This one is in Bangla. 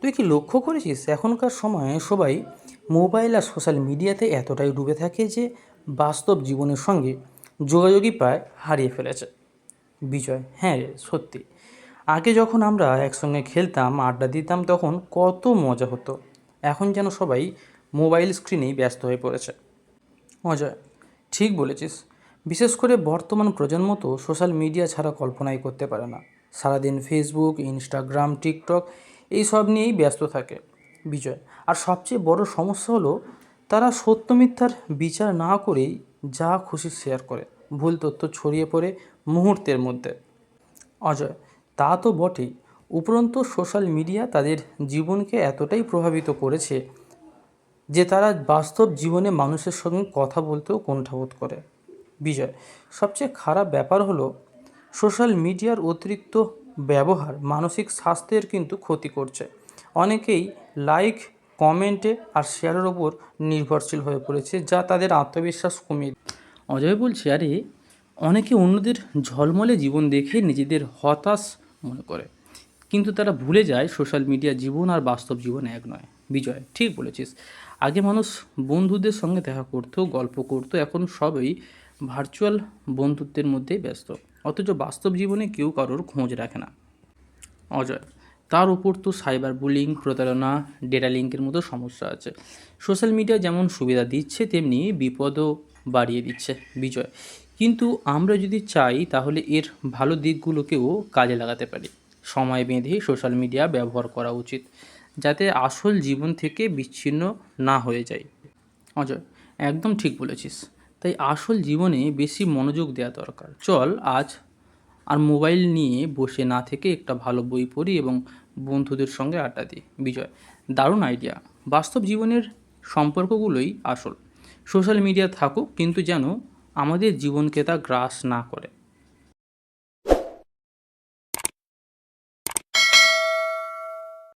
তুই কি লক্ষ্য করেছিস? এখনকার সময়ে সবাই মোবাইল আর সোশ্যাল মিডিয়াতে এতটাই ডুবে থাকে যে বাস্তব জীবনের সঙ্গে যোগাযোগই প্রায় হারিয়ে ফেলেছে। বিজয় হ্যাঁ রে, সত্যি। আগে যখন আমরা একসঙ্গে খেলতাম, আড্ডা দিতাম, তখন কত মজা হতো। এখন যেন সবাই মোবাইল স্ক্রিনেই ব্যস্ত হয়ে পড়েছে। অজয়, ঠিক বলেছিস। বিশেষ করে বর্তমান প্রজন্ম তো সোশ্যাল মিডিয়া ছাড়া কল্পনাই করতে পারে না। সারাদিন ফেসবুক ইনস্টাগ্রাম টিকটক এই সব নিয়েই ব্যস্ত থাকে বিজয়। আর সবচেয়ে বড় সমস্যা হলো, তারা সত্য মিথ্যার বিচার না করেই যা খুশি শেয়ার করে। ভুল তথ্য ছড়িয়ে পড়ে মুহূর্তের মধ্যে। অজয়, তা তো বটেই। উপরন্তু সোশ্যাল মিডিয়া তাদের জীবনকে এতটাই প্রভাবিত করেছে যে তারা বাস্তব জীবনে মানুষের সঙ্গে কথা বলতেও কুণ্ঠাবোধ করে। বিজয়, সবচেয়ে খারাপ ব্যাপার হলো সোশ্যাল মিডিয়ার অতিরিক্ত ব্যবহার মানসিক স্বাস্থ্যের কিন্তু ক্ষতি করছে। অনেকেই লাইক কমেন্টে আর শেয়ারের ওপর নির্ভরশীল হয়ে পড়েছে, যা তাদের আত্মবিশ্বাস কমিয়ে অজয় বলছে, আরে, অনেকে অন্যদের ঝলমলে জীবন দেখে নিজেদের হতাশ মনে করে। কিন্তু তারা ভুলে যায় সোশ্যাল মিডিয়া জীবন আর বাস্তব জীবন এক নয়। বিজয়, ঠিক বলেছিস। আগে মানুষ বন্ধুদের সঙ্গে দেখা করতো, গল্প করতো, এখন সবই ভার্চুয়াল বন্ধুত্বের মধ্যেই ব্যস্ত। অথচ বাস্তব জীবনে কেউ কারোর খোঁজ রাখে না। অজয়, তার উপর তো সাইবার বুলিং, প্রতারণা ডেটা লিঙ্কের মতো সমস্যা আছে। সোশ্যাল মিডিয়া যেমন সুবিধা দিচ্ছে, তেমনি বিপদও বাড়িয়ে দিচ্ছে বিজয়। কিন্তু আমরা যদি চাই, তাহলে এর ভালো দিকগুলোকেও কাজে লাগাতে পারি। সময় বেঁধে সোশ্যাল মিডিয়া ব্যবহার করা উচিত, যাতে আসল জীবন থেকে বিচ্ছিন্ন না হয়ে যায়। অজয়, একদম ঠিক বলেছিস। তাই আসল জীবনে বেশি মনোযোগ দেওয়া দরকার। চল আজ আর মোবাইল নিয়ে বসে না থেকে একটা ভালো বই পড়ি এবং বন্ধুদের সঙ্গে আড্ডা দিই। বিজয়, দারুণ আইডিয়া বাস্তব জীবনের সম্পর্কগুলোই আসল। সোশ্যাল মিডিয়া থাকুক, কিন্তু যেন আমাদের জীবনকে তা গ্রাস না করে।